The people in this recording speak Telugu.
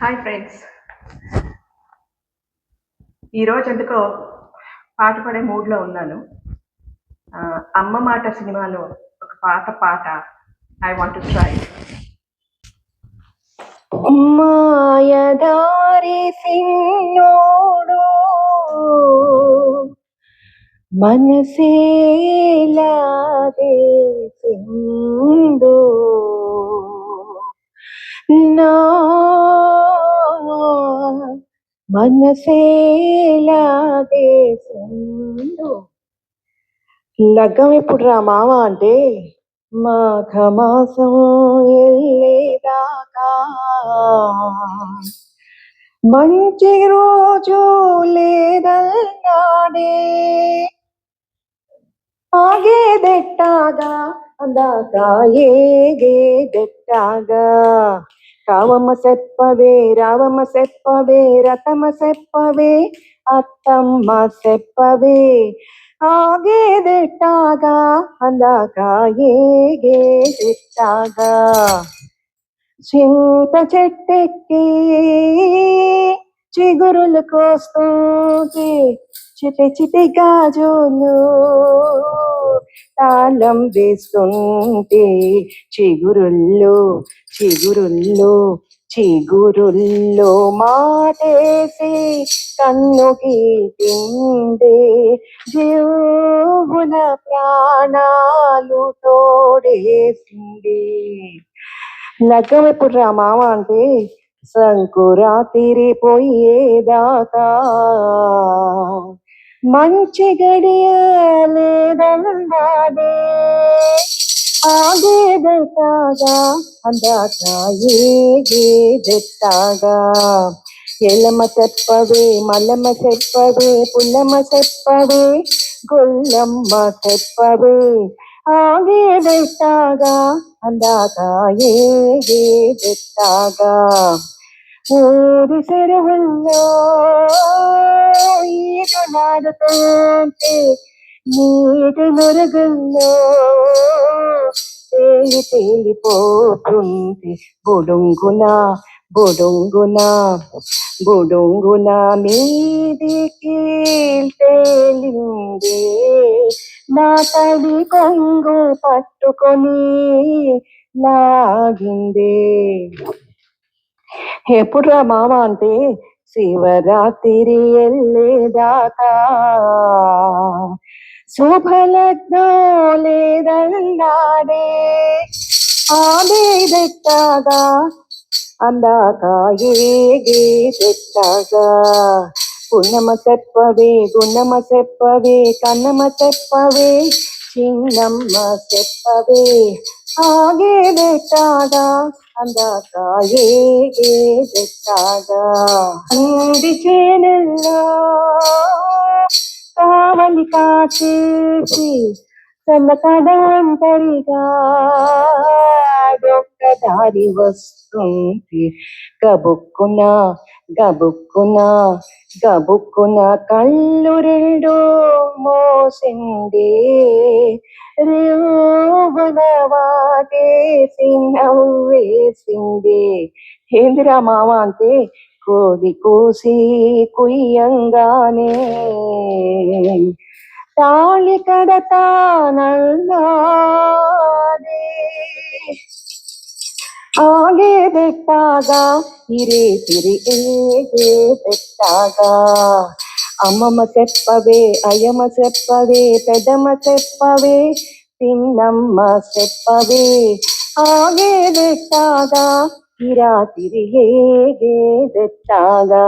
హాయ్ ఫ్రెండ్స్ ఈరోజు ఎందుకో పాట పాడే మూడ్లో ఉన్నాను. అమ్మ మాట సినిమాలో ఒక పాత పాట ఐ వాంట్ టు ట్రై మాయదారి సిన్నోడు మనసేలాదే సిందో. నా మనసేలాగే లగ్గం ఎప్పుడు రా మామ అంటే మాఘమాసం వెళ్ళేదాకా మంచి రోజు లేదన్నాడే. ఆగేదెట్టాగా అందాక ఏగేదెట్టాగా రావమ్మ సెప్పవే రావమ్మ సెప్పవే రతమ్మ సెప్పవే అత్తమ్మ సెప్పవే. ఆగేదెట్టాగా అందాక ఏగేదెట్టాగా చింత చెట్టెక్కి చిగురులు కోస్తుంటే చిటి చిటి గాజులు తాళం వేస్తుంటే చిగురుల్లో చిగురుల్లో చిగురుల్లో మాటేసి కన్ను తిండే జీవుల ప్రాణాలు తోడేసింది. లగ్గం ఎప్పుడు రా మామ అంటే సంకురాతిరి పోయేదాకా మంచి గడియ లేదన్నాడే ఆగేదెట్టాగా అందాక ఏగేదెట్టాగా ఎల్లమ్మ చెప్పవే మల్లమ్మ చెప్పవే పుల్లమ్మ చెప్పవే గొల్లమ్మ చెప్పవే ఆగేదెట్టాగా అందాక ఏగేదెట్టాగా ఊరి చెరువుల్లో ఈదులాడుతుంటే నీటి నురుగుల్లో తేలి తేలిపోతుంది. బుడుంగున బుడుంగున బుడుంగున మీదికి తేలింది. నా తడి కొంగు పట్టుకొని లాగిందే. ఎప్పుడు రా మామ అంటే శివరాత్రి వెళ్ళేదాకా శుభలగ్నం లేదన్నాడే ఆడేదెట్టాగా అందాక ఏగేదెట్టాగా పున్నమ చెప్పవే గున్నమ చెప్పవే కన్నమ చెప్పవే చిన్నమ్మ చెప్పవే ఆగేదెట్టాగా అందాక ఏగేదెట్టాగా అంది చేనుల్లో కావలి కాచేసి తన ఒంటరిగా దారి వస్తుంది. గబుక్కున గబుక్కున గబుక్కున కళ్ళు రెండు మోసిండే రేవున వాటేసి నవ్వేసింది ఏందిరా మామ అంటే కోడి కూసి కుయ్యంగానే తాళి కడతానల్లాడే ఆగే పెట్టాగా ఇరే తిరి ఏగే పెట్టాగా అమ్మమ్మ చెప్పవే అయ్యమ్మ చెప్పవే పెద్దమ్మ చెప్పవే పిన్నమ్మ చెప్పవే ఆగే పెట్టాగా ఇరా తిరి ఏగే పెట్టాగా